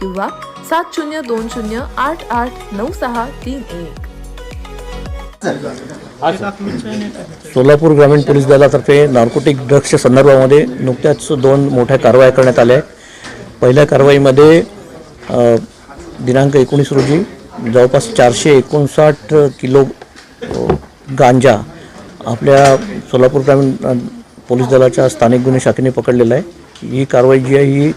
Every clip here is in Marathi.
किंवा सात शून्य दोन शून्य आठ आठ नऊ सहा तीन एक. सोलापूर ग्रामीण पोलीस दलातर्फे नार्कोटिक ड्रग्सच्या संदर्भामध्ये नुकत्याच दोन मोठ्या कारवाया करण्यात आल्या आहेत. पहिल्या कारवाईमध्ये दिनांक एकोणीस रोजी जवळपास चारशे एकोणसाठ किलो गांजा आपल्या सोलापूर ग्रामीण पोलीस दलाच्या स्थानिक गुन्हे शाखेने पकडलेला आहे. ही कारवाई जी आहे ही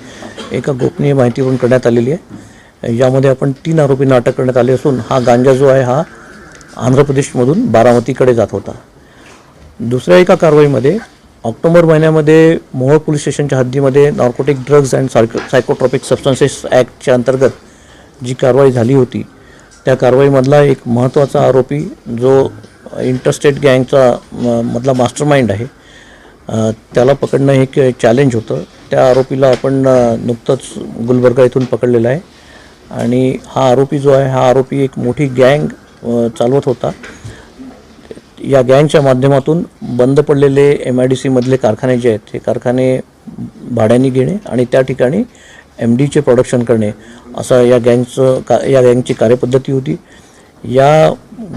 एका गोपनीय माहितीवरून करण्यात आलेली आहे. यामध्ये आपण तीन आरोपींना अटक करण्यात आली असून हा गांजा जो आहे हा आंध्र प्रदेशमधून बारामतीकडे जात होता. दुसऱ्या एका कारवाईमध्ये ऑक्टोबर महिन्यामध्ये मोहोळ पोलीस स्टेशनच्या हद्दीमध्ये narcotic drugs and psycho psychotropic substances ॲक्टच्या अंतर्गत जी कारवाई झाली होती त्या कारवाईमधला एक महत्त्वाचा आरोपी जो इंटरस्टेट गँगचा म- मधला मास्टर माइंड आहे त्याला पकडणं हे एक चॅलेंज होतं. त्या आरोपीला आपण नुकतंच गुलबर्गा इथून पकडलेला आहे. आणि हा आरोपी जो आहे हा आरोपी एक मोठी गँग चालवत होता. या गँगच्या माध्यमातून बंद पडलेले एम आय डी सीमधले कारखाने जे आहेत हे कारखाने भाड्याने घेणे आणि त्या ठिकाणी एम डीचे प्रोडक्शन करणे असं या गँगचं का या गँगची कार्यपद्धती होती. या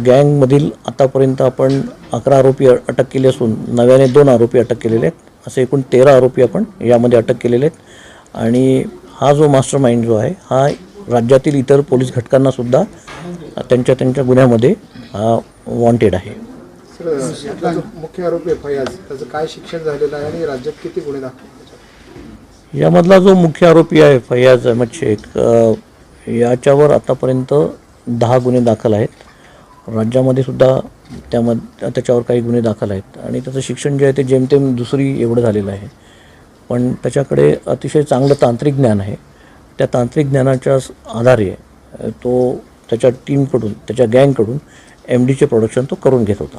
गँगमधील आतापर्यंत आपण अकरा आरोपी अटक केले असून नव्याने दोन आरोपी अटक केलेले आहेत. असे एकूण तेरा आरोपी आपण यामध्ये अटक केलेले आहेत. आणि हा जो मास्टर माइंड जो आहे हा राज्यातील इतर पोलीस घटकांनासुद्धा त्यांच्या त्यांच्या गुन्ह्यामध्ये हा वॉन्टेड आहे. मुख्य आरोपी फयाज त्याचं काय शिक्षण झालेलं आहे आणि राज्यात किती गुन्हे दाखल यामधला जो मुख्य आरोपी आहे फैयाज अहमद शेख याच्यावर आतापर्यंत दहा गुन्हे दाखल आहेत. राज्यामध्ये सुद्धा त्यामध्ये त्याच्यावर काही गुन्हे दाखल आहेत. आणि त्याचं शिक्षण जे आहे ते जेमतेम दुसरी एवढं झालेलं आहे. पण त्याच्याकडे अतिशय चांगलं तांत्रिक ज्ञान आहे. त्या तांत्रिक ज्ञानाच्या आधारे तो त्याच्या टीमकडून त्याच्या गँगकडून एम डीचे प्रोडक्शन तो करून घेत होता.